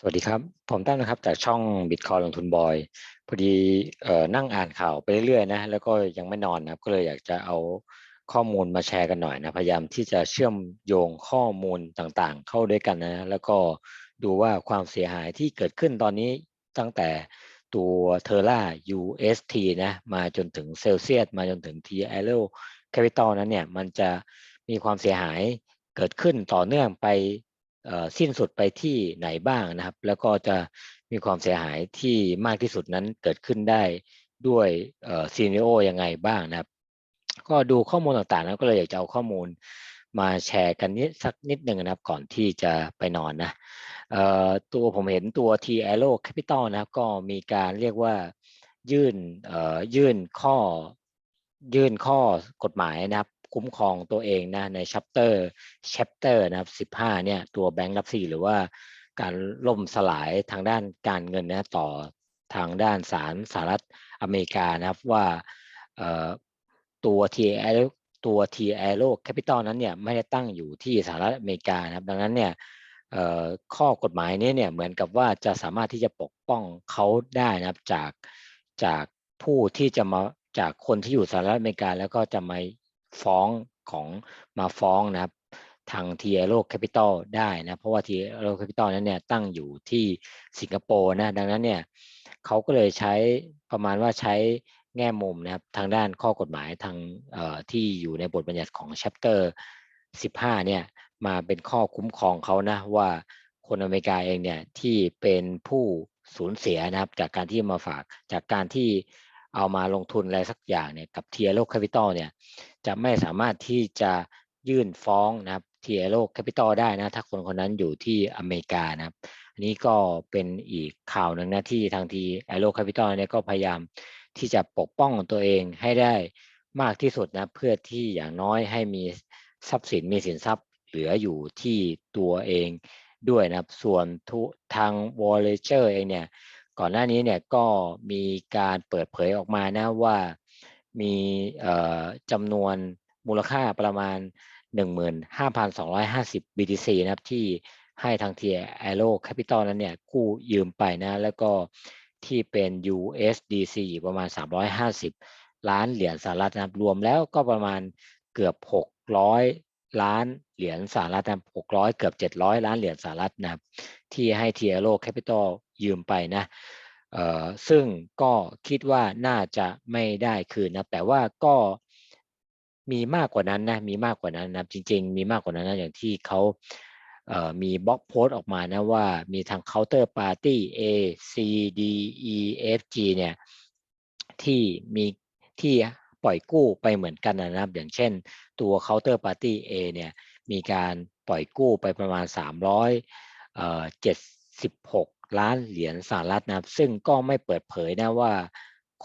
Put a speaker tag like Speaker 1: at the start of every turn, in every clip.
Speaker 1: สวัสดีครับ ผมตั้มนะครับจากช่องบิตคอยลงทุนบอย พอดีนั่งอ่านข่าวไปเรื่อยๆนะแล้วก็ยังไม่นอนนะครับก็เลยอยากจะเอาข้อมูลมาแชร์กันหน่อยนะพยายามที่จะเชื่อมโยงข้อมูลต่างๆ เข้าด้วยกันนะแล้วก็ดูว่าความเสียหายที่เกิดขึ้นตอนนี้ตั้งแต่ตัวเทอร่า UST นะมาจนถึงเซลเซียสมาจนถึง t a l o Capital นั้นเนี่ยมันจะมีความเสียหายเกิดขึ้นต่อเนื่องไป สิ้นสุดไปที่ไหนบ้างนะครับ แล้วก็จะมีความเสียหายที่มากที่สุดนั้นเกิดขึ้นได้ด้วยซีเนโอยังไงบ้างนะครับ ก็ดูข้อมูลต่างๆแล้วก็เลยอยากจะเอาข้อมูลมาแชร์กันนิดสักนิดหนึ่งนะครับก่อนที่จะไปนอนนะตัวผมเห็นตัว T a r o Capital นะครับ ก็มีการเรียกว่ายื่นยื่นข้อยื่นข้อกฎหมายนะครับ คุ้มครองตัวเองนะในชัปเตอร์ชัปเตอร์นะครับ 15 เนี่ยตัวแบงก์รับซีหรือว่าการล่มสลายทางด้านการเงินนะต่อทางด้านศาลสหรัฐอเมริกานะครับว่าตัว t อตัว t a r o Capital นั้นเนี่ยไม่ได้ตั้งอยู่ที่สหรัฐอเมริกานะครับ ดังนั้นเนี่ยข้อกฎหมายนี้เนี่ยเหมือนกับว่าจะสามารถที่จะปกป้องเขาได้นะครับจากจากผู้ที่จะมาจากคนที่อยู่สหรัฐอเมริกาแล้วก็จะมา ฟ้องของมาฟ้องนะครับทาง t อโ o Capital ได้นะเพราะว่า t อโ o Capital นั้นเนี่ยตั้งอยู่ที่สิงคโปร์นะดังนั้นเนี่ยเขาก็เลยใช้ประมาณว่าใช้แง่มุมนะครับทางด้านข้อกฎหมายทางที่อยู่ในบทบัญญัติของ chapter 15 เนี่ยมาเป็นข้อคุ้มครองเขานะว่าคนอเมริกาเองเนี่ยที่เป็นผู้สูญเสียนะครับจากการที่มาฝากจากการที่เอามาลงทุนอะไรสักอย่างเนี่ยกับ t อโ o Capital เนี่ย จะไม่สามารถที่จะยื่นฟ้องนะครับทีเอโ o แคปิตอลได้นะ ถ้าคนคนนั้นอยู่ที่อเมริกานะครับ อันนี้ก็เป็นอีกข่าวหนึ่งนะที่ทางทีเอโ o แคปิตอลเนี่ยก็พยายามที่จะปกป้องตัวเองให้ได้มากที่สุดนะเพื่อที่อย่างน้อยให้มีทรัพย์สินมีสินทรัพย์เหลืออยู่ที่ตัวเองด้วยนะครับ ส่วนทุทางวอลเลเจอร์เองเนี่ยก่อนหน้านี้เนี่ยก็มีการเปิดเผยออกมานะว่า มีจำนวนมูลค่าประมาณ 15,250 BTC นะครับที่ให้ทางเทียแอโรแคปิตอลนั้นเนี่ยกู้ยืมไปนะแล้วก็ที่เป็น USDC ประมาณ 350 ล้านเหรียญสหรัฐนะครับรวมแล้วก็ประมาณเกือบ 600 ล้านเหรียญสหรัฐนะ600 เกือบ 700 ล้านเหรียญสหรัฐนะครับที่ให้เทียโรแคปิตอลยืมไปนะ ซึ่งก็คิดว่าน่าจะไม่ได้คืนนะแต่ว่าก็มีมากกว่านั้นนะมีมากกว่านั้นนะจริง ๆ มีมากกว่านั้นนะอย่างที่เขาเมีบล็อกโพสต์ออกมานะว่ามีทางเคาน์เตอร์ปาร์ตี้ A C D E F G เนี่ยที่มีที่ปล่อยกู้ไปเหมือนกันนะครับ อย่างเช่นตัวเคาน์เตอร์ปาร์ตี้ A เนี่ยมีการปล่อยกู้ไปประมาณ376 ล้านเหรียญสหรัฐนะครับ ซึ่งก็ไม่เปิดเผยนะว่า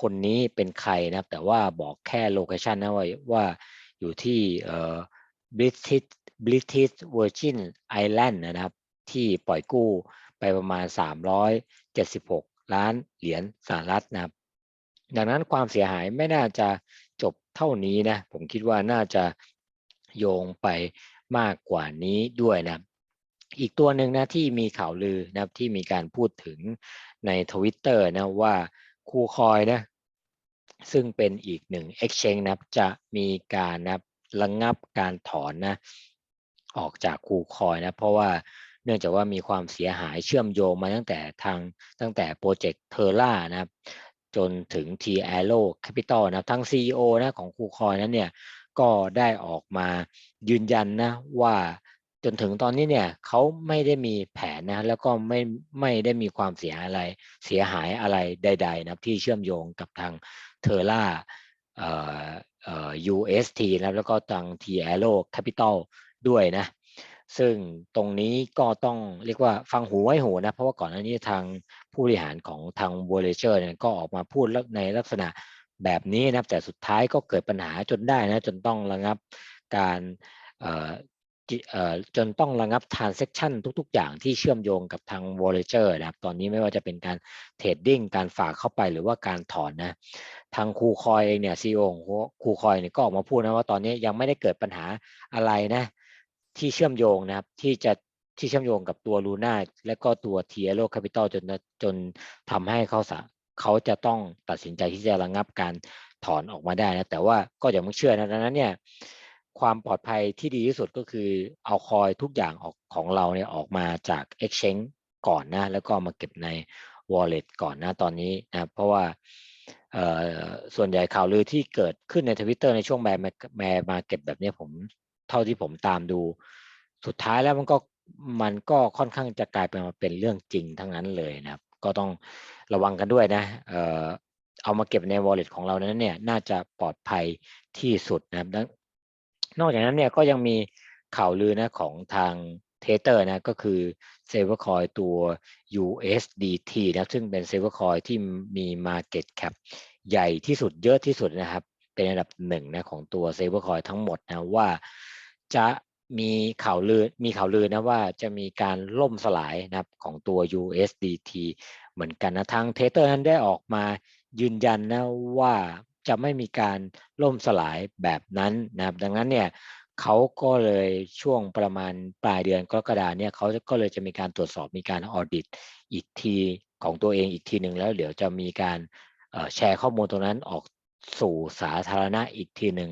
Speaker 1: คนนี้เป็นใครนะครับ แต่ว่าบอกแค่โลเคชันนะว่าว่าอยู่ที่เอ่อ British British Virgin Island นะครับ ที่ปล่อยกู้ไปประมาณ 376 ล้านเหรียญสหรัฐนะครับ ดังนั้นความเสียหายไม่น่าจะจบเท่านี้นะ ผมคิดว่าน่าจะโยงไปมากกว่านี้ด้วยนะ อีกตัวหนึ่งนะที่มีข่าวลือนะที่มีการพูดถึงในทวิตเตอร์นะว่าคูคอยนะซึ่งเป็นอีกหนึ่ง exchange นะจะมีการนะระงงับการถอนนะออกจากคูคอยนะเพราะว่าเนื่องจากว่ามีความเสียหายเชื่อมโยงมาตั้งแต่ทางตั้งแต่โปรเจกต์เทอร่านะครับจนถึง T a r o Capital นะทั้ง CEO นะของคูคอยนั้นเนี่ยก็ได้ออกมายืนยันนะว่า จนถึงตอนนี้เนี่ยเขาไม่ได้มีแผนนะ แล้วก็ไม่ไม่ได้มีความเสียอะไรเสียหายอะไรใด ๆ นะที่เชื่อมโยงกับทางเทอร่าเอ่อเอ่อ UST นะแล้วก็ทาง T a r o Capital ด้วยนะ ซึ่งตรงนี้ก็ต้องเรียกว่าฟังหูไว้หูนะ เพราะว่าก่อนหน้านี้ทางผู้บริหารของทาง v o l a g e r เนี่ยก็ออกมาพูดในลักษณะแบบนี้นะแต่สุดท้ายก็เกิดปัญหาจนได้นะ จนต้องระงับการ จนต้องระงับ transaction ทุก ๆ อย่างที่เชื่อมโยงกับทาง v o l a g e r นะครับ ตอนนี้ไม่ว่าจะเป็นการเทรดดิ้งการฝากเข้าไปหรือว่าการถอนนะ ทางครูคอยเองเนี่ยซีอของครูคอยเนี่ยก็ออกมาพูดนะว่าตอนนี้ยังไม่ได้เกิดปัญหาอะไรนะ ที่เชื่อมโยงนะครับที่จะที่เชื่อมโยงกับตัวลูน่าและก็ตัว t i e r o Capital จนจนทำให้เขาสาเขาจะต้องตัดสินใจที่จะระงับการถอนออกมาได้นะแต่ว่าก็อย่าเพิ่งเชื่อนะดังนั้นเนี่ย ความปลอดภัยที่ดีที่สุดก็คือเอาคอยทุกอย่างออกของเราเนี่ยออกมาจาก Exchange ก่อนนะแล้วก็มาเก็บใน Wallet ก่อนนะตอนนี้นะเพราะว่าส่วนใหญ่ข่าวลือที่เกิดขึ้นในทวิตเตอร์ในช่วงแบร์แบร์มาเก็ตแบบนี้ผมเท่าที่ผมตามดู สุดท้ายแล้วมันก็มันก็ค่อนข้างจะกลายเป็นมาเป็นเรื่องจริงทั้งนั้นเลยนะครับ ก็ต้องระวังกันด้วยนะเออเอามาเก็บใน wallet ของเรานั้นเนี่ยน่าจะปลอดภัยที่สุดนะครับ นอกจากนั้นเนี่ยก็ยังมีข่าวลือนะของทางเทเตอร์นะก็คือเซเวอร์คอยตัว USDT นะซึ่งเป็นเซเวอร์คอยที่มี Market Cap ใหญ่ที่สุดเยอะที่สุดนะครับ เป็นอันดับหนึ่งนะของตัวเซเวอร์คอยทั้งหมดนะว่าจะมีข่าวลือมีข่าวลือนะว่าจะมีการล่มสลายนะครับของตัว USDT เหมือนกันนะทางเทเตอร์นั้นได้ออกมายืนยันนะว่า จะไม่มีการล่มสลายแบบนั้นนะครับ ดังนั้นเนี่ยเขาก็เลยช่วงประมาณปลายเดือนกรกฎาเนี่ยเขาก็เลยจะมีการตรวจสอบมีการออดิตอีกทีของตัวเองอีกทีหนึ่งแล้วเดี๋ยวจะมีการแชร์ข้อมูลตรงนั้นออกสู่สาธารณะอีกทีหนึ่ง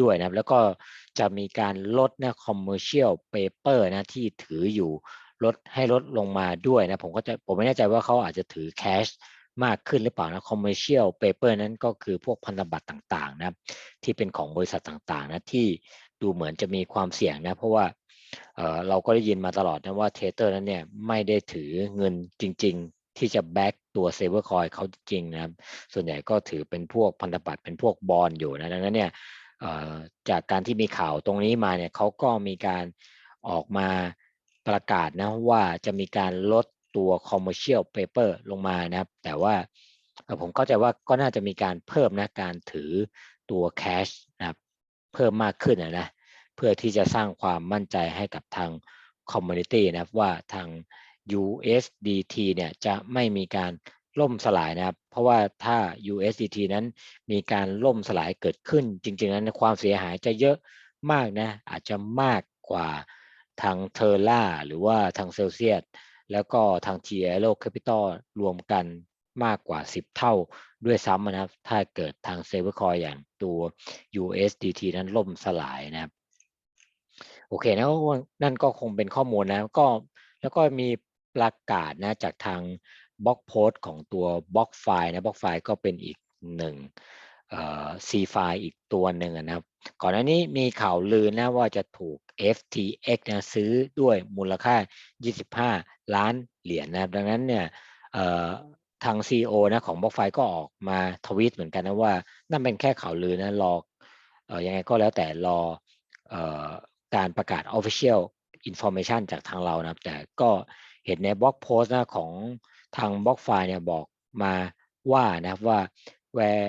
Speaker 1: ด้วยนะครับ แล้วก็จะมีการลดนะ commercial paper นะที่ถืออยู่ลดให้ลดลงมาด้วยนะผมก็จะผมไม่แน่ใจว่าเขาอาจจะถือ cash มากขึ้นหรือเปล่านะ commercial paper นั้นก็คือพวกพันธบัตรต่างๆนะที่เป็นของบริษัทต่างๆนะที่ดูเหมือนจะมีความเสี่ยงนะเพราะว่าเเราก็ได้ยินมาตลอดนะว่าเทเตอร์นั้นเนี่ยไม่ได้ถือเงินจริง ๆ ที่จะแบ็กตัวเซเวอร์คอยเขาจริงนะครับส่วนใหญ่ก็ถือเป็นพวกพันธบัตรเป็นพวกบอลอยู่นะดังนั้นเนี่ยจากการที่มีข่าวตรงนี้มาเนี่ยเขาก็มีการออกมาประกาศนะว่าจะมีการลด ตัว commercial paper ลงมานะครับ แต่ว่าผมเข้าใจว่าก็น่าจะมีการเพิ่มนะการถือตัว cash นะครับเพิ่มมากขึ้นนะเพื่อที่จะสร้างความมั่นใจให้กับทาง community นะครับว่าทาง USDT เนี่ยจะไม่มีการล่มสลายนะครับ เพราะว่าถ้า USDT นั้นมีการล่มสลายเกิดขึ้น จริง ๆ นั้นความเสียหายจะเยอะมากนะอาจจะมากกว่าทางเทอร่าหรือว่าทางเซลเซียส แล้วก็ทาง t i e r o Capital รวมกันมากกว่า 10 เท่าด้วยซ้ำนะครับ ถ้าเกิดทางเซเวอร์คอยอย่างตัว USDT นั้นล่มสลายนะครับ โอเคนะนั่นก็คงเป็นข้อมูลนะก็แล้วก็มีประกาศนะจากทางบล็อกโพสต์ของตัวบล็อกไฟล์นะบล็อกไฟล์ก็เป็นอีกหนึ่ง ซีไฟอีกตัวหนึ่งนะครับ ก่อนหน้านี้มีข่าวลือนะว่าจะถูก FTX นะซื้อด้วยมูลค่า 25 ล้านเหรียญนะครับ ดังนั้นเนี่ยทาง CEO นะของบล็อกไฟก็ออกมาทวีตเหมือนกันนะว่า นั่นเป็นแค่ข่าวลือนะรอออยังไงก็แล้วแต่รออการประกาศ Official Information จากทางเรานะแต่ก็เห็นในบล็อกโพสต์นะของทางบล็อกไฟเนี่ยบอกมาว่านะครับว่า where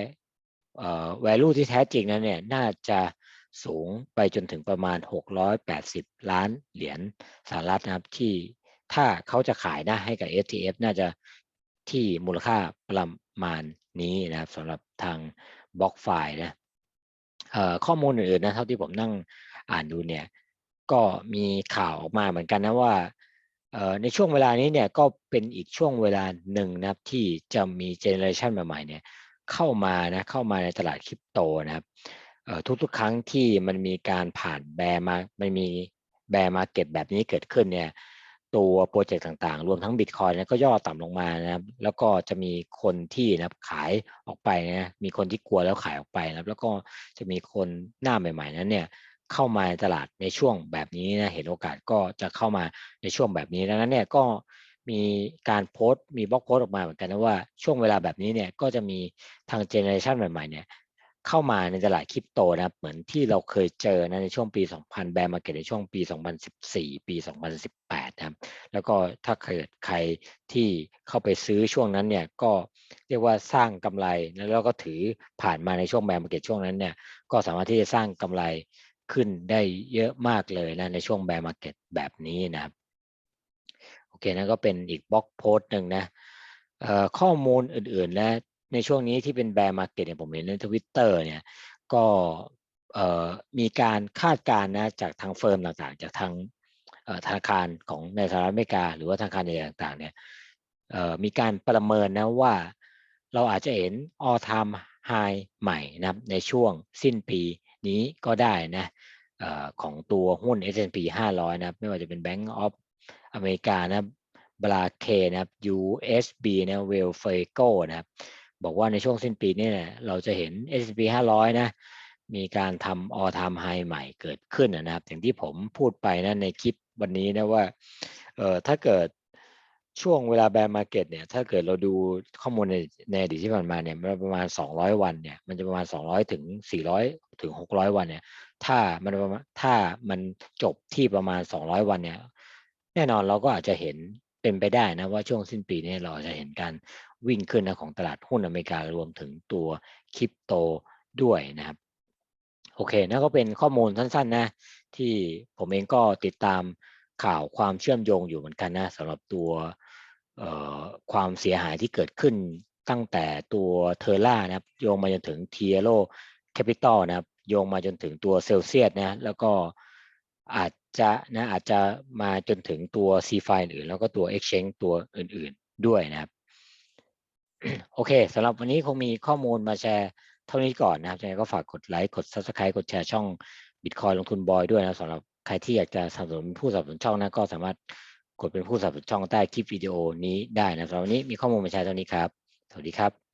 Speaker 1: value ที่แท้จริงนั้นเนี่ยน่าจะสูงไปจนถึงประมาณ 680 ล้านเหรียญสหรัฐนะครับที่ถ้าเขาจะขายนะให้กับ ETF น่าจะที่มูลค่าประมาณนี้นะครับสำหรับทางบล็อกไฟล์นะข้อมูลอื่นๆนะเท่าที่ผมนั่งอ่านดูเนี่ยก็มีข่าวออกมาเหมือนกันนะว่าในช่วงเวลานี้เนี่ยก็เป็นอีกช่วงเวลาหนึ่งนะครับที่จะมีเจเนอเรชันใหม่ๆเนี่ย เข้ามานะเข้ามาในตลาดคริปโตนะครับทุกๆ ครั้งที่มันมีการผ่านแบร์มามันมีแบร์มาเก็ตแบบนี้เกิดขึ้นเนี่ยตัวโปรเจกต์ต่างๆ รวมทั้งบิตคอยน์ก็ย่อต่ำลงมานะครับ แล้วก็จะมีคนที่นะครับขายออกไปนะ มีคนที่กลัวแล้วขายออกไปนะครับ แล้วก็จะมีคนหน้าใหม่ ๆ นั้นเนี่ยเข้ามาตลาดในช่วงแบบนี้นะ เห็นโอกาสก็จะเข้ามาในช่วงแบบนี้ดังนั้นเนี่ยก็ มีการโพสต์มีบล็อกโพสต์ออกมาเหมือนกันนะว่าช่วงเวลาแบบนี้เนี่ยก็จะมีทางเจเนอเรชันใหม่ๆเนี่ยเข้ามาในตลาดคริปโตนะครับเหมือนที่เราเคยเจอนะในช่วงปี 2000 แบร์มาเก็ตในช่วงปี 2014 ปี 2018 นะครับแล้วก็ถ้าเกิดใครที่เข้าไปซื้อช่วงนั้นเนี่ยก็เรียกว่าสร้างกำไรแล้วก็ถือผ่านมาในช่วงแบร์มาเก็ตช่วงนั้นเนี่ยก็สามารถที่จะสร้างกำไรขึ้นได้เยอะมากเลยนะในช่วงแบร์มาเก็ตแบบนี้นะครับ เคนะก็เป็นอีกบล็อกโพสต์หนึ่งนะข้อมูลอื่นๆและในช่วงนี้ที่เป็นแบร์มาร์เก็ตเนี่ยผมเห็นในทวิตเตอร์เนี่ยก็มีการคาดการณ์นะจากทางเฟิร์มต่างๆ จากทางธนาคารของในสหรัฐอเมริกา หรือว่าธนาคารใหญ่ๆต่างๆเนี่ยมีการประเมินนะว่าเราอาจจะเห็น all time high ใหม่นะครับในช่วงสิ้นปีนี้ก็ได้นะออของตัวหุ้น S&P 500 นะครับไม่ว่าจะเป็น Bank of อเมริกานะบบราเคนะครับ USB นะเวลเฟโกนะครับ บอกว่าในช่วงสิ้นปีนี้เนี่ยเราจะเห็น S&P 500 นะ มีการทำ all time high ใหม่เกิดขึ้นนะครับ อย่างที่ผมพูดไปนะในคลิปวันนี้นะว่าเออถ้าเกิดช่วงเวลาแบร์มาเก็ตเนี่ยถ้าเกิดเราดูข้อมูลในในอดีตที่ผ่านมาเนี่ยมันประมาณ 200 วันเนี่ยมันจะประมาณ 200 ถึง 400 ถึง 600 วันเนี่ยถ้ามันถ้ามันจบที่ประมาณ 200 วันเนี่ย แน่นอนเราก็อาจจะเห็นเป็นไปได้นะว่าช่วงสิ้นปีนี้เราจะเห็นการวิ่งขึ้นนะของตลาดหุ้นอเมริการวมถึงตัวคริปโตด้วยนะครับ โอเคนั่นก็เป็นข้อมูลสั้นๆนะที่ผมเองก็ติดตามข่าวความเชื่อมโยงอยู่เหมือนกันนะสำหรับตัวความเสียหายที่เกิดขึ้นตั้งแต่ตัวเทอร่านะครับโยงมาจนถึงเทียโรแคปิตอลนะครับโยงมาจนถึงตัวเซลเซียสนะแล้วก็อาจ จะนะอาจจะมาจนถึงตัว C ไฟอื่นแล้วก็ตัว Exchange ตัวอื่นๆด้วยนะครับ โอเคสำหรับวันนี้คงมีข้อมูลมาแชร์เท่านี้ก่อนนะครับยังไงก็ฝากกดไลค์กด Subscribe กดแชร์ช่อง Bitcoin ลงทุนบอยด้วยนะสำหรับใครที่อยากจะสนับสนุนผู้สนับสนุนช่องนะก็สามารถกดเป็นผู้สนับสนุนช่องใต้คลิปวิดีโอนี้ได้นะสำหรับวันนี้มีข้อมูลมาแชร์เท่านี้ครับ สวัสดีครับ